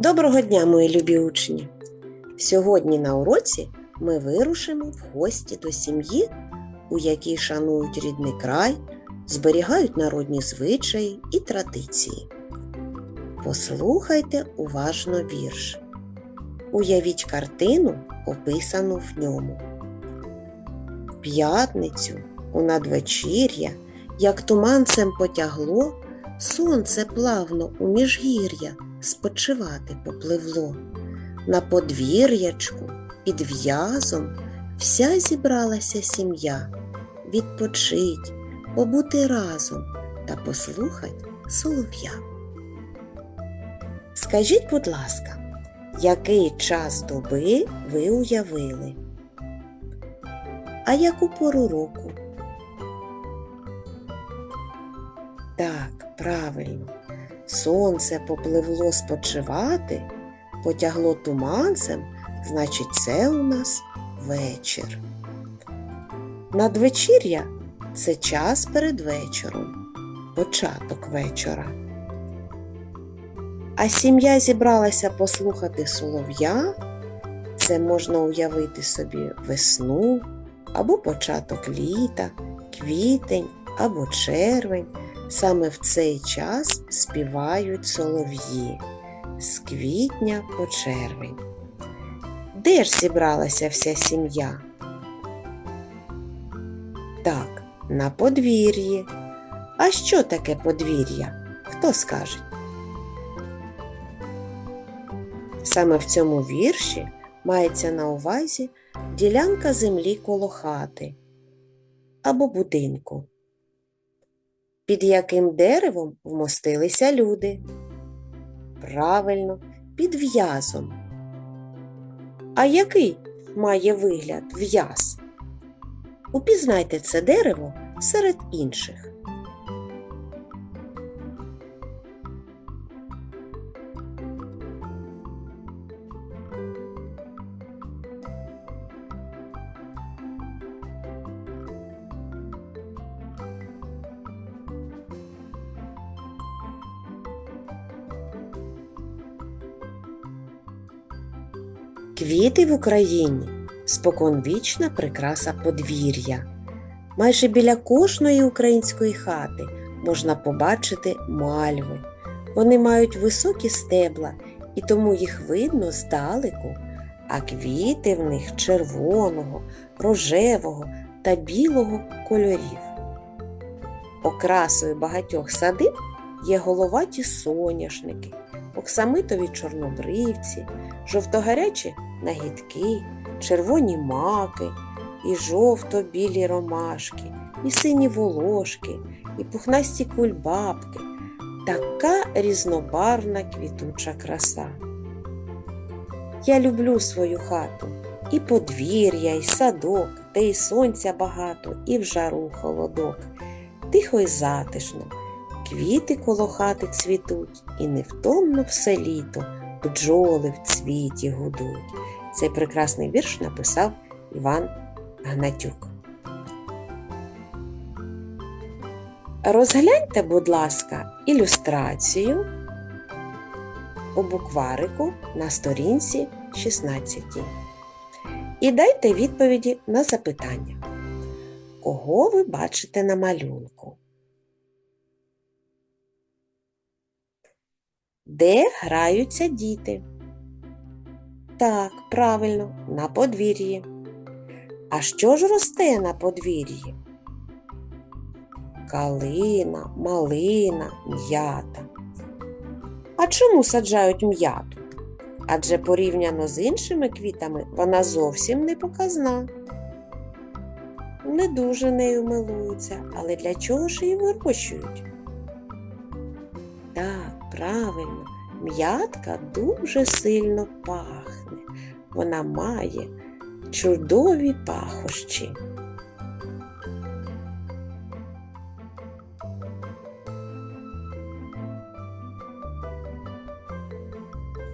Доброго дня, мої любі учні! Сьогодні на уроці ми вирушимо в гості до сім'ї, у якій шанують рідний край, зберігають народні звичаї і традиції. Послухайте уважно вірш. Уявіть картину, описану в ньому. В п'ятницю, у надвечір'я, як туманцем потягло, сонце плавно у міжгір'я спочивати попливло. На подвір'ячку під в'язом вся зібралася сім'я відпочить, побути разом та послухать солов'я. Скажіть, будь ласка, який час доби ви уявили? А яку пору року? Так, правильно. Сонце попливло спочивати, потягло туманцем, значить, це у нас вечір. Надвечір'я це час перед вечором, початок вечора. А сім'я зібралася послухати солов'я. Це можна уявити собі весну або початок літа, квітень або червень. Саме в цей час співають солов'ї з квітня по червень. Де ж зібралася вся сім'я? Так, на подвір'ї. А що таке подвір'я? Хто скаже? Саме в цьому вірші мається на увазі ділянка землі коло хати або будинку під яким деревом вмостилися люди. Правильно, під в'язом. А який має вигляд в'яз? Упізнайте це дерево серед інших. Квіти в Україні споконвічна прикраса подвір'я. Майже біля кожної української хати можна побачити мальви. Вони мають високі стебла і тому їх видно здалеку, а квіти в них червоного, рожевого та білого кольорів. Окрасою багатьох садиб є головаті соняшники, оксамитові чорнобривці, жовтогарячі нагідки, червоні маки, і жовто-білі ромашки, і сині волошки, і пухнасті кульбабки. Така різнобарвна квітуча краса. Я люблю свою хату, і подвір'я, і садок, де і сонця багато, і в жару холодок. Тихо й затишно, квіти коло хати цвітуть, і невтомно все літо бджоли в цвіті гудуть. Цей прекрасний вірш написав Іван Гнатюк. Розгляньте, будь ласка, ілюстрацію у букварику на сторінці 16. І дайте відповіді на запитання. Кого ви бачите на малюнку? Де граються діти? Так, правильно, на подвір'ї. А що ж росте на подвір'ї? Калина, малина, м'ята. А чому саджають м'яту? Адже порівняно з іншими квітами вона зовсім не показна. Не дуже нею милуються, але для чого ж її вирощують? Правильно, м'ятка дуже сильно пахне. Вона має чудові пахощі.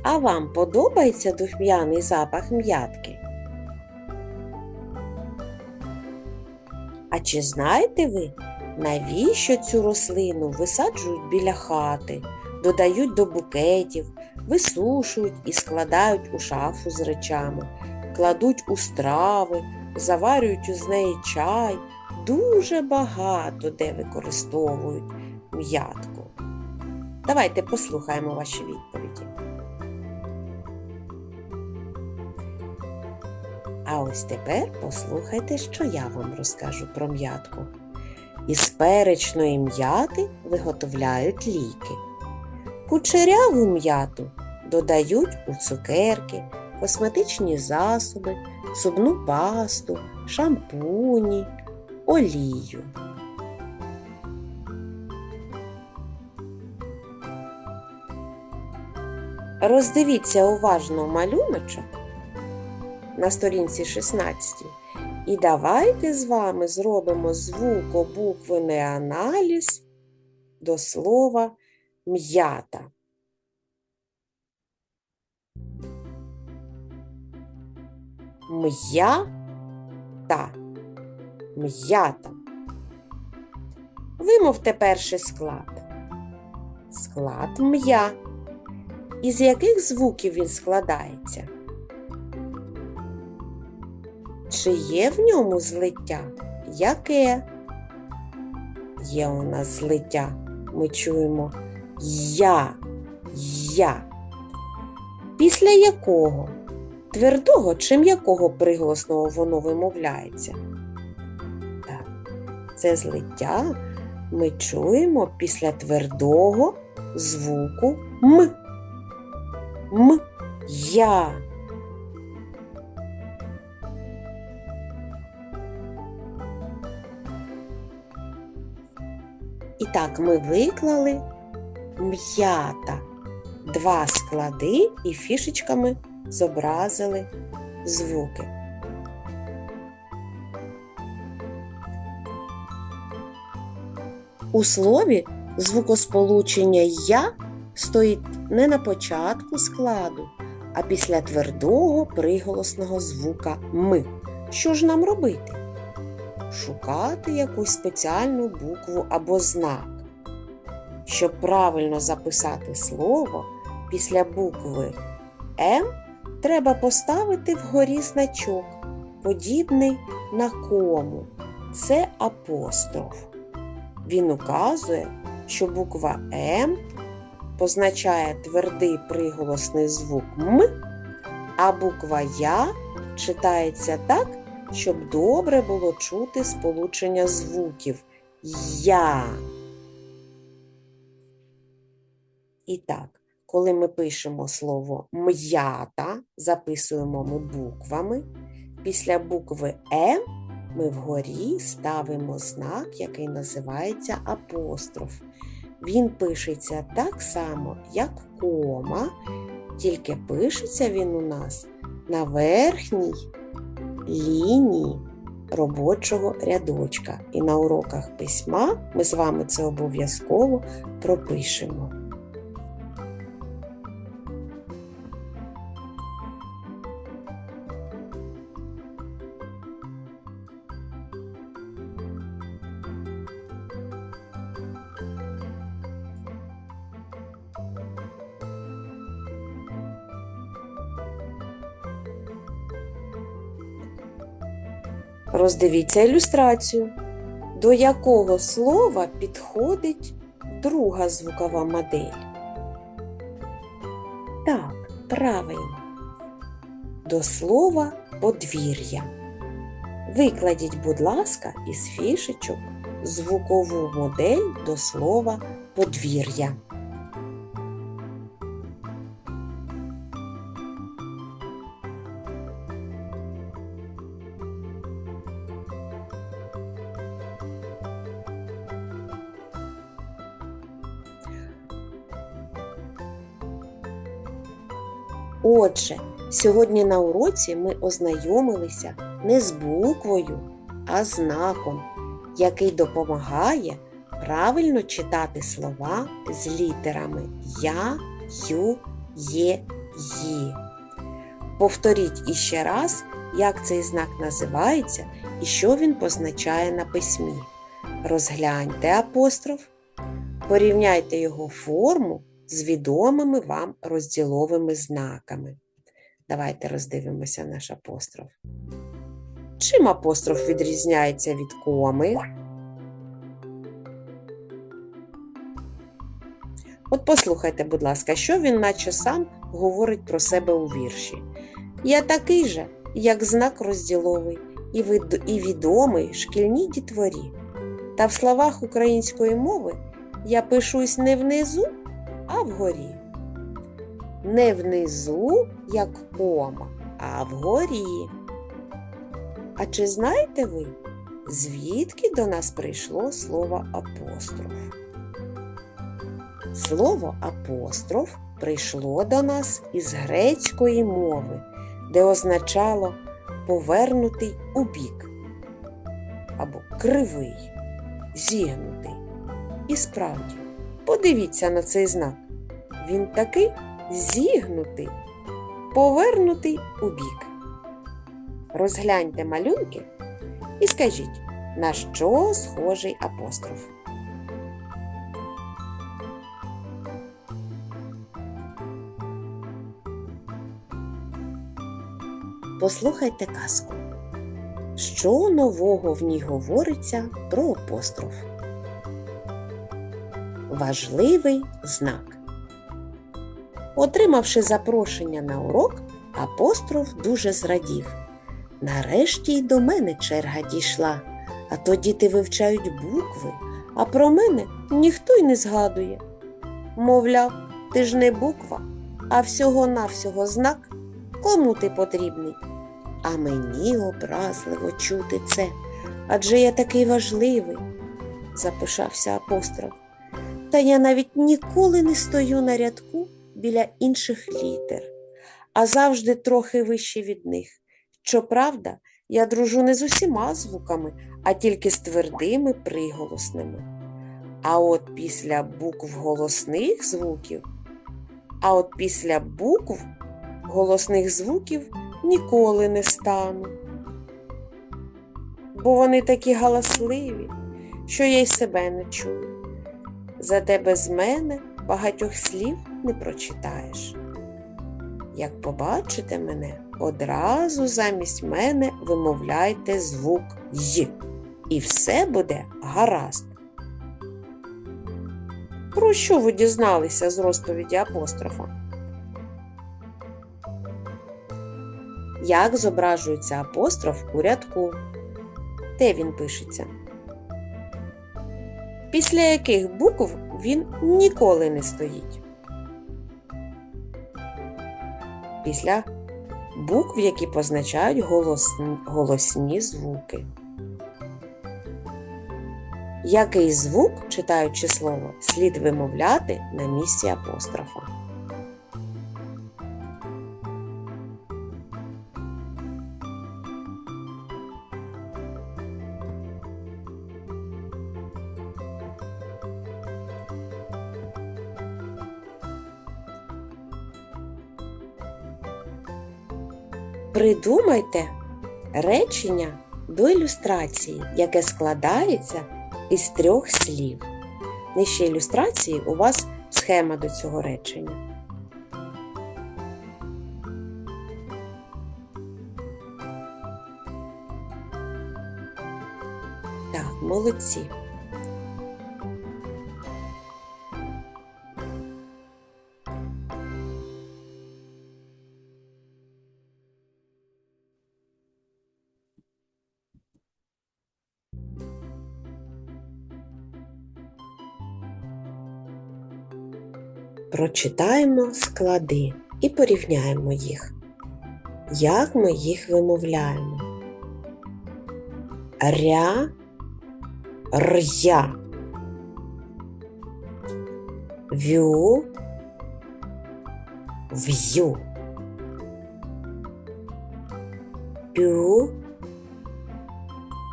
А вам подобається духмяний запах м'ятки? А чи знаєте ви, навіщо цю рослину висаджують біля хати, додають до букетів висушують і складають у шафу з речами, кладуть у страви, заварюють із неї чай. Дуже багато де використовують м'ятку. Давайте послухаємо ваші відповіді. А ось тепер послухайте, що я вам розкажу про м'ятку. Із перечної м'яти виготовляють ліки. Кучеряву м'яту додають у цукерки, косметичні засоби, зубну пасту, шампуні, олію. Роздивіться уважно малюночок на сторінці 16 і давайте з вами зробимо звукобуквений аналіз до слова м'ята. М'ята. М'ята. Вимовте перший склад. Склад м'я. Із яких звуків він складається? Чи є в ньому злиття? Яке? Є у нас злиття. Ми чуємо я, я. Після якого? Твердого чи м'якого приголосного воно вимовляється? Так, це злиття ми чуємо після твердого звуку М. М. Я. І так ми виклали м'ята. Два склади і фішечками зобразили звуки. У слові звукосполучення я стоїть не на початку складу, а після твердого приголосного звука ми. Що ж нам робити? Шукати якусь спеціальну букву або знак. Щоб правильно записати слово, після букви М треба поставити вгорі значок, подібний на кому. Це апостроф. Він указує, що буква М позначає твердий приголосний звук М, а буква Я читається так, щоб добре було чути сполучення звуків Я. І так, коли ми пишемо слово м'ята, записуємо ми буквами. Після букви М ми вгорі ставимо знак, який називається апостроф. Він пишеться так само, як кома, тільки пишеться він у нас на верхній лінії робочого рядочка. І на уроках письма ми з вами це обов'язково пропишемо. Роздивіться ілюстрацію. До якого слова підходить друга звукова модель? Так, правильно. До слова подвір'я. Викладіть, будь ласка, із фішечок звукову модель до слова подвір'я. Отже, сьогодні на уроці ми ознайомилися не з буквою, а з знаком, який допомагає правильно читати слова з літерами Я, Ю, Є, Ї. Повторіть іще раз, як цей знак називається і що він позначає на письмі. Розгляньте апостроф, порівняйте його форму з відомими вам розділовими знаками. Давайте роздивимося наш апостроф. Чим апостроф відрізняється від коми? От послухайте, будь ласка, що він наче сам говорить про себе у вірші. Я такий же, як знак розділовий, і, відомий шкільній дітворі. Та в словах української мови я пишусь не внизу, а вгорі. Не внизу, як кома, а вгорі. А чи знаєте ви, звідки до нас прийшло слово апостроф? Слово апостроф прийшло до нас із грецької мови, де означало повернутий у бік або кривий, зігнутий. І справді, подивіться на цей знак. Він такий зігнутий, повернутий у бік. Розгляньте малюнки і скажіть, на що схожий апостроф. Послухайте казку. Що нового в ній говориться про апостроф? Важливий знак. Отримавши запрошення на урок, апостроф дуже зрадів. Нарешті й до мене черга дійшла, а то діти вивчають букви, а про мене ніхто й не згадує. Мовляв, ти ж не буква, а всього-навсього знак, кому ти потрібний. А мені образливо чути це, адже я такий важливий, запишався апостроф. Та я навіть ніколи не стою на рядку біля інших літер, а завжди трохи вище від них. Щоправда, я дружу не з усіма звуками, а тільки з твердими приголосними. А от після букв голосних звуків, а от після букв голосних звуків ніколи не стану. Бо вони такі галасливі, що я й себе не чую. Зате без мене багатьох слів не прочитаєш. Як побачите мене, одразу замість мене вимовляйте звук Й, і все буде гаразд. Про що ви дізналися з розповіді апострофа? Як зображується апостроф у рядку? Де він пишеться? Після яких букв він ніколи не стоїть? Після букв, які позначають голосні, голосні звуки. Який звук, читаючи слово, слід вимовляти на місці апострофа? Придумайте речення до ілюстрації, яке складається із трьох слів. Нижче ілюстрації у вас схема до цього речення. Так, молодці. Прочитаємо склади і порівняємо їх. Як ми їх вимовляємо? Ря, р'я, вю, в'ю, пю,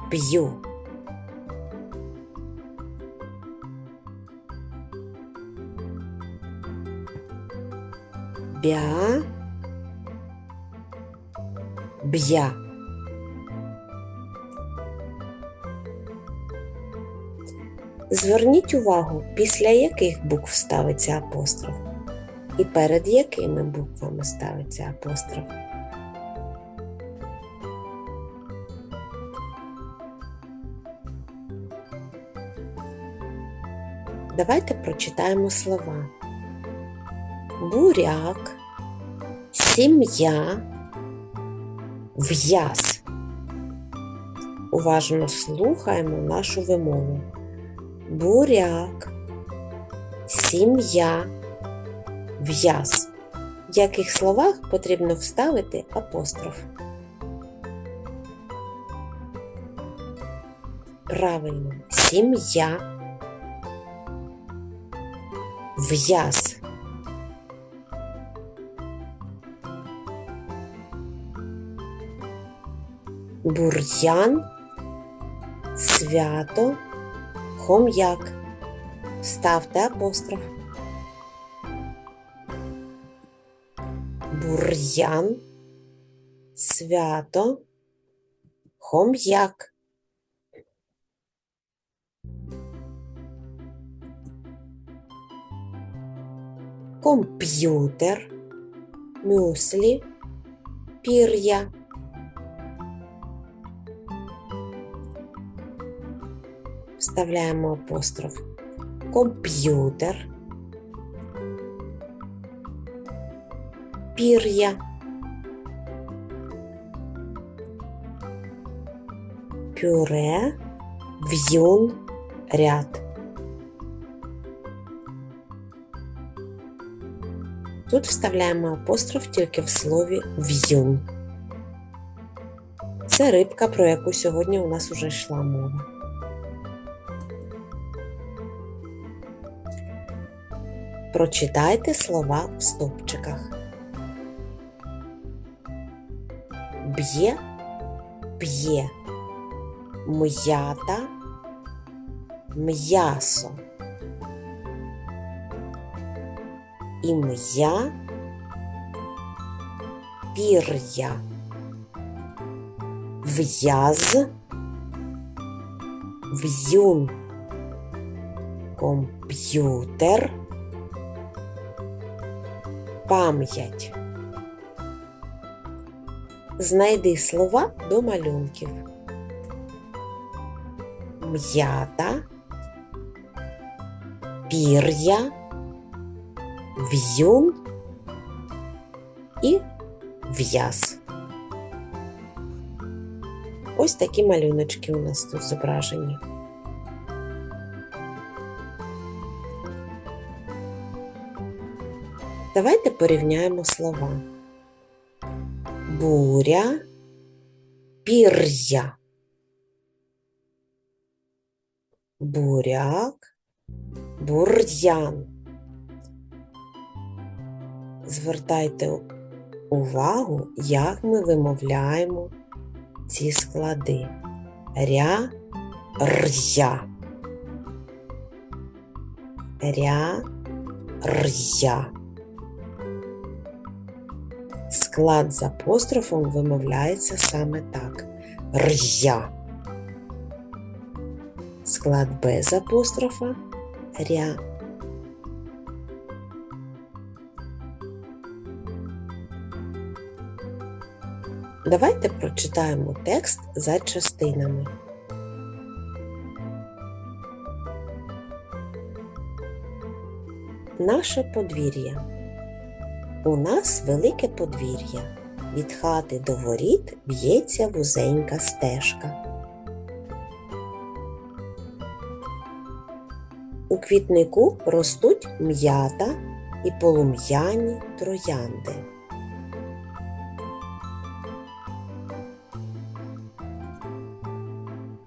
п'ю. Бя, б'я. Зверніть увагу, після яких букв ставиться апостроф. І перед якими буквами ставиться апостроф? Давайте прочитаємо слова. Буряк, сім'я, в'яз. Уважно слухаємо нашу вимову. Буряк, сім'я, в'яз. В яких словах потрібно вставити апостроф? Правильно, сім'я, в'яз. Бур'ян, свято, хом'як. Ставте апостроф. Бур'ян, свято, хом'як. Комп'ютер, мюслі, пір'я. Вставляємо апостроф. Комп'ютер. Пір'я. Пюре, в'юн, ряд. Тут вставляємо апостроф тільки в слові в'юн. Це рибка, про яку сьогодні у нас уже йшла мова. Прочитайте слова в стовпчиках. Б'є, п'є, м'ята, м'ясо. Ім'я, пір'я, в'яз, в'юн, комп'ютер, пам'ять. Знайди слова до малюнків. М'ята, пір'я, в'юн і в'яз. Ось такі малюночки у нас тут зображені. Давайте порівняємо слова. Буря, пір'я. Буряк, бур'ян. Звертайте увагу, як ми вимовляємо ці склади. Ря, р'я. Ря, р'я. Склад з апострофом вимовляється саме так. Р'я. Склад без апострофа ря. Давайте прочитаємо текст за частинами. Наше подвір'я. У нас велике подвір'я. Від хати до воріт б'ється вузенька стежка. У квітнику ростуть м'ята і полум'яні троянди.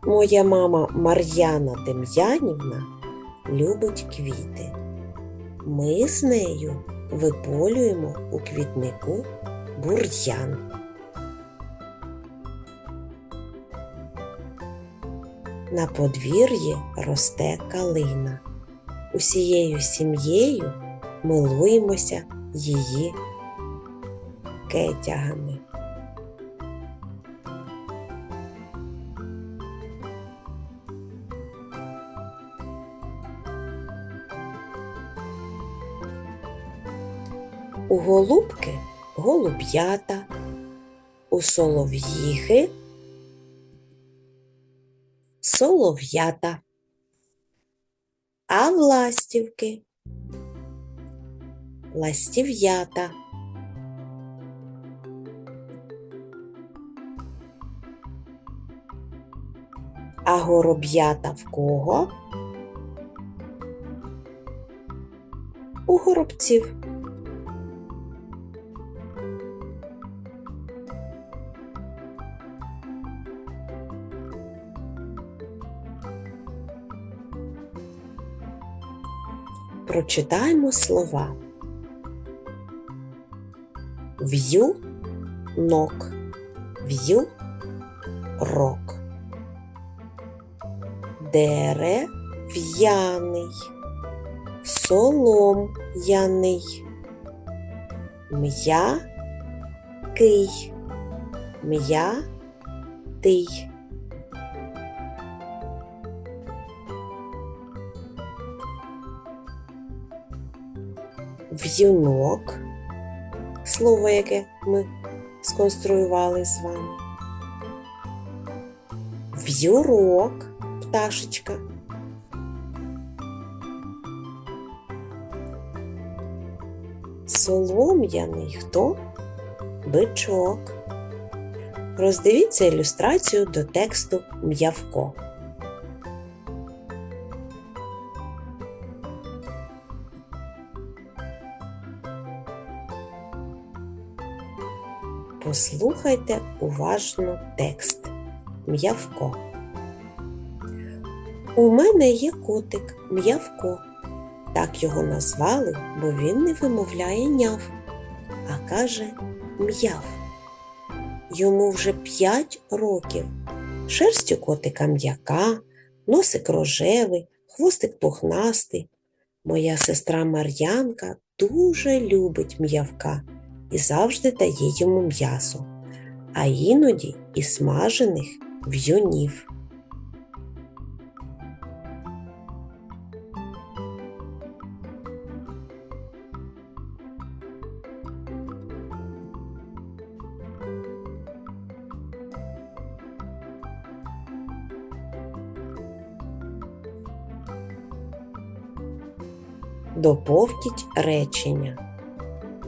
Моя мама Мар'яна Дем'янівна любить квіти. Ми з нею виполюємо у квітнику бур'ян. На подвір'ї росте калина. Усією сім'єю милуємося її кетягами. У голубки голуб'ята, у солов'їхи солов'ята, а в ластівки ластів'ята. А гороб'ята в кого? У горобців. Прочитаємо слова. В'ю нок, в'ю рок. Дерев'яний, солом'яний, м'який, м'ятий. В'юнок, слово, яке ми сконструювали з вами. В'юрок, пташечка. Солом'яний хто? Бичок. Роздивіться ілюстрацію до тексту м'явко. Послухайте уважно текст. М'явко. У мене є котик м'явко. Так його назвали, бо він не вимовляє няв, а каже м'яв. Йому вже п'ять років. Шерсть у котика м'яка, носик рожевий, хвостик пухнастий. Моя сестра Мар'янка дуже любить м'явка і завжди дає йому м'ясо, а іноді і смажених в'юнів. Доповніть речення.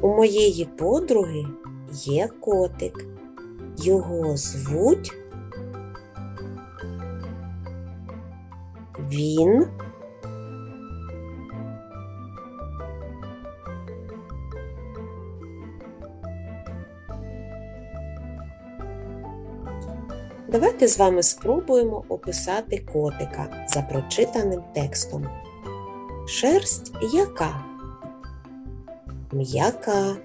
У моєї подруги є котик. Його звуть він. Давайте з вами спробуємо описати котика за прочитаним текстом. Шерсть яка? М'яка.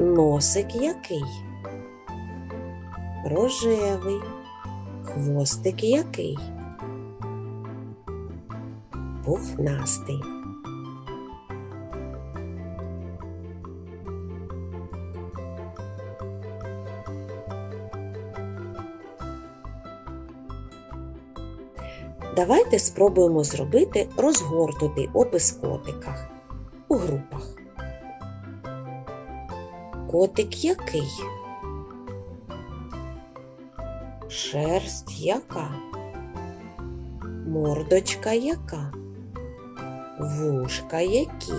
Носик який? Рожевий. Хвостик який? Пухнастий. Давайте спробуємо зробити розгорнутий опис котика групах. Котик який? Шерсть яка? Мордочка яка? Вушка які?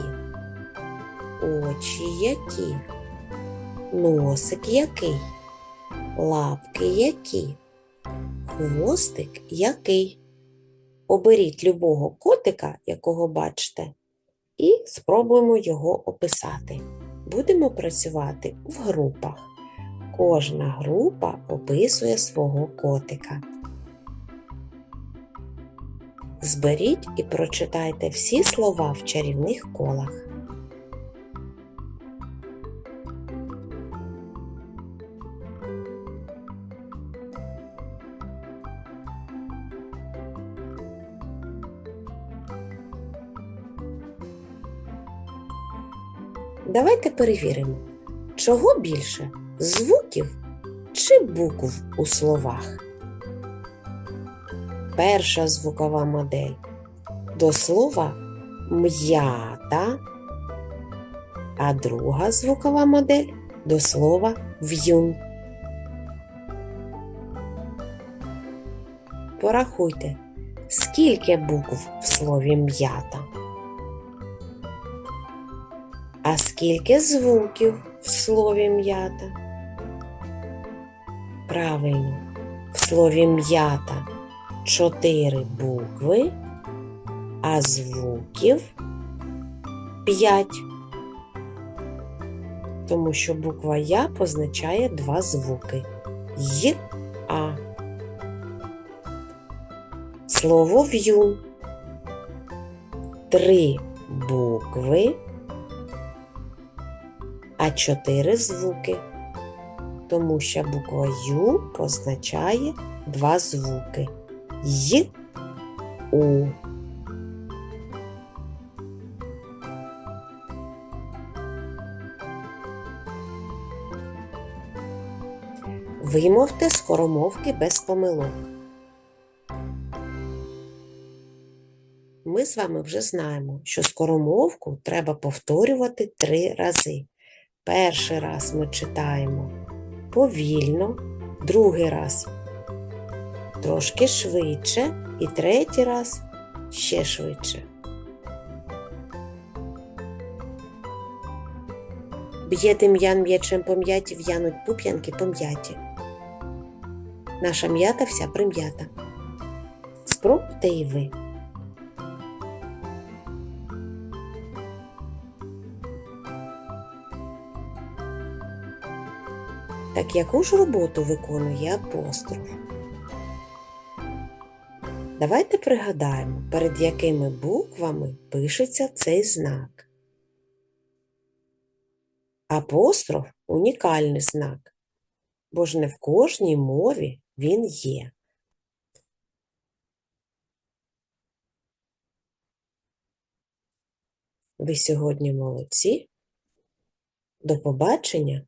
Очі які? Носик який? Лапки які? Хвостик який? Оберіть любого котика, якого бачите, і спробуємо його описати. Будемо працювати в групах. Кожна група описує свого котика. Зберіть і прочитайте всі слова в чарівних колах. Давайте перевіримо, чого більше звуків чи букв у словах. Перша звукова модель до слова м'ята а друга звукова модель до слова в'юн. Порахуйте, скільки букв в слові м'ята? А скільки звуків в слові м'ята? Правильно, в слові м'ята чотири букви, а звуків п'ять. Тому що буква Я позначає два звуки Й А. Слово в'юн. Три букви, а чотири звуки. Тому що буква Ю позначає два звуки Й У. Вимовте скоромовки без помилок. Ми з вами вже знаємо, що скоромовку треба повторювати три рази. Перший раз ми читаємо повільно, другий раз трошки швидше і третій раз ще швидше. Б'єте м'ян м'ячем пом'яті, в'януть пуп'янки пом'яті. Наша м'ята вся прим'ята. Спробуйте і ви. Так яку ж роботу виконує апостроф? Давайте пригадаємо, перед якими буквами пишеться цей знак. Апостроф унікальний знак, бо ж не в кожній мові він є. Ви сьогодні молодці. До побачення